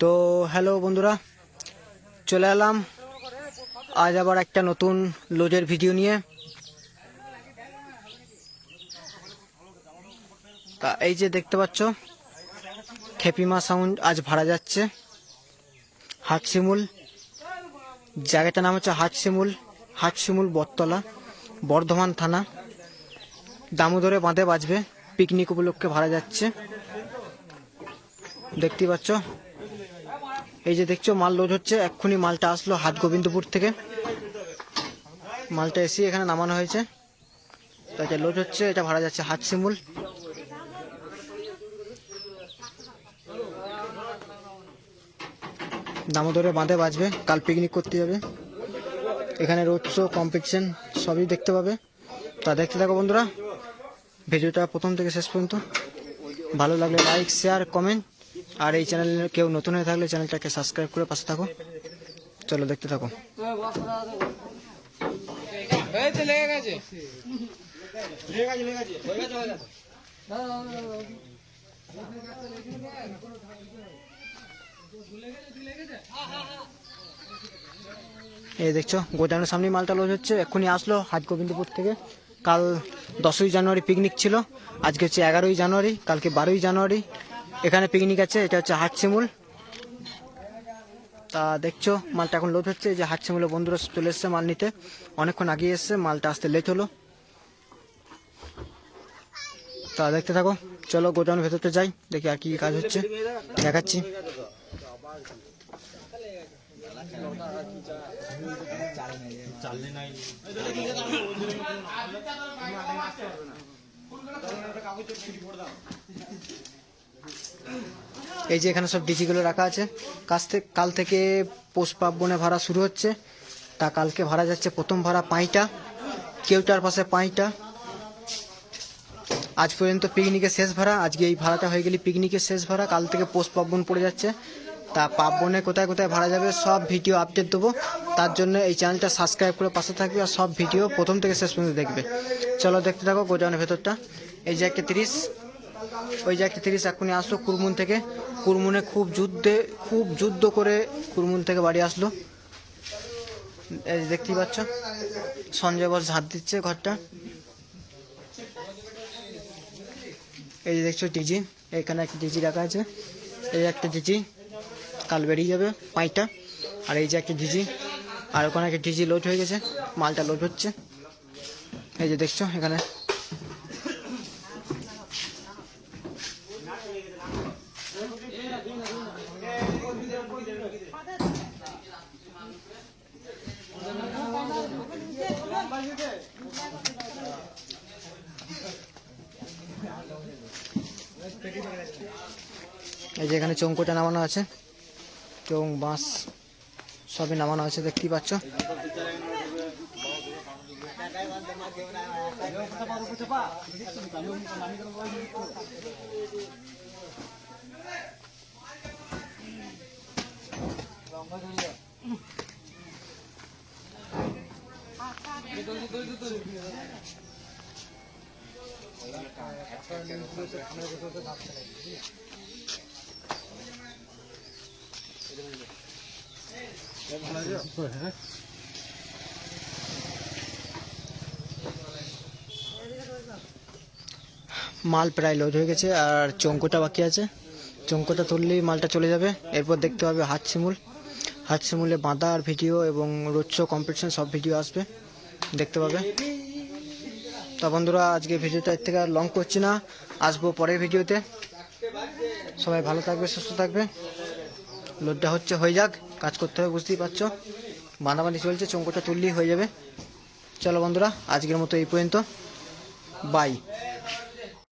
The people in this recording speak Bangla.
তো হ্যালো বন্ধুরা, চলে এলাম। আজ আবার একটা নতুন লোজের ভিডিও নিয়ে। তা এই যে দেখতে পাচ্ছ, খেপিমা সাউন্ড আজ ভাড়া যাচ্ছে। হাটশিমুল জায়গাটার নাম হচ্ছে হাটশিমুল হাটশিমুল বটতলা, বর্ধমান থানা। দামোদরে বাঁধে বাজবে পিকনিক উপলক্ষে ভাড়া যাচ্ছে। দেখতে পাচ্ছ এই যে দেখছ, মাল লোড হচ্ছে। এক্ষুনি মালটা আসলো হাট গোবিন্দপুর থেকে। মালটা এসে এখানে নামানো হয়েছে। তো এটা লোড হচ্ছে, এটা ভাড়া যাচ্ছে হাট শিমুল। দামোদরে বাঁধে বাজবে, কাল পিকনিক করতে যাবে। এখানে রোড শো কম্পিটিশন সবই দেখতে পাবে। তা দেখতে থাকো বন্ধুরা। ভিডিওটা প্রথম থেকে শেষ পর্যন্ত। ভালো লাগলে লাইক শেয়ার কমেন্ট আর এই চ্যানেলে কেউ নতুন হয়ে থাকলে চ্যানেলটাকে সাবস্ক্রাইব করে পাশে থাকো। চলো দেখতে থাকো। এই দেখছ গোদামের সামনে মালটা লোড হচ্ছে। এক্ষুনি আসলো হাট গোবিন্দপুর থেকে। কাল দশই জানুয়ারি পিকনিক ছিল। আজকে হচ্ছে এগারোই জানুয়ারি, কালকে বারোই জানুয়ারি। এখানে পিকনিক আছে, এটা হচ্ছে হাটশিমুল তা দেখছ, মালটা এখন লোড হচ্ছে যে হাটশিমুলে বন্ধুরা চলে এসছে মাল নিতে। অনেকক্ষণ আগে এসছে, মালটা আসতে লেট হলো। তা দেখতে থাকো, চলো গোডাউনের ভেতরটা যাই, দেখি আর কি কাজ হচ্ছে। দেখাচ্ছি। এই যে এখানে সব ডিজিগুলো রাখা আছে। কাছ থেকে কাল থেকে পোষ পার্বণে ভাড়া শুরু হচ্ছে। তা কালকে ভাড়া যাচ্ছে প্রথম ভাড়া পাঁইটা। কেউটার পাশে পাঁইটা। আজ পর্যন্ত পিকনিকের শেষ ভাড়া। আজকে এই ভাড়াটা হয়ে গেলে পিকনিকের শেষ ভাড়া। কাল থেকে পোষ পার্বণ পড়ে যাচ্ছে। তা পার্বণে কোথায় কোথায় ভাড়া যাবে সব ভিডিও আপডেট দেবো। তার জন্য এই চ্যানেলটা সাবস্ক্রাইব করে পাশে থাকবে আর সব ভিডিও প্রথম থেকে শেষ পর্যন্ত দেখবে। চলো দেখতে থাকো গোডাউনের ভেতরটা। এই যে একটা তিরিশ। ওই যে একটা তিরিশ এক্ষুনি আসলো কুরমুন থেকে। কুরমুনে খুব যুদ্ধে, খুব যুদ্ধ করে কুরমুন থেকে বাড়ি আসলো। এই দেখতেই পাচ্ছ, সঞ্জয় বস ঝাঁট দিচ্ছে ঘরটা। এই যে দেখছ ডিজি, এখানে একটা ডিজি রাখা আছে। এই একটা ডিজি, কাল বেরিয়ে যাবে পাঁচটা। আর এই যে একটা ডিজি, আর ওখানে একটা ডিজি লোড হয়ে গেছে, মালটা লোড হচ্ছে। এই যে দেখছ এখানে। এই যে এখানে চৌকোটা নামানো আছে। চৌং বাঁশ সবই নামানো আছে দেখতেই পাচ্ছ। মাল প্রায় লোড হয়ে গেছে, আর চৌকোটা বাকি আছে। চৌকোটা তুললেই মালটা চলে যাবে। এরপর দেখতে পাবে হাত শিমুল। হাত শিমুলে বাঁধা আর ভিডিও এবং রোড শো কম্পিটিশন সব ভিডিও আসবে। দেখতে পাবে। তো বন্ধুরা, আজকে ভিডিওটা এর থেকে আর লং করছি না। আসব পরের ভিডিওতে। সবাই ভালো থাকবে, সুস্থ থাকবে। লোডটা হচ্ছে, হয়ে যাক। কাজ করতে হবে, বুঝতেই পারছ। বাঁধাবাঁধি চলছে চঙ্কটা তুললেই হয়ে যাবে। চলো বন্ধুরা, আজকের মতো এই পর্যন্ত। বাই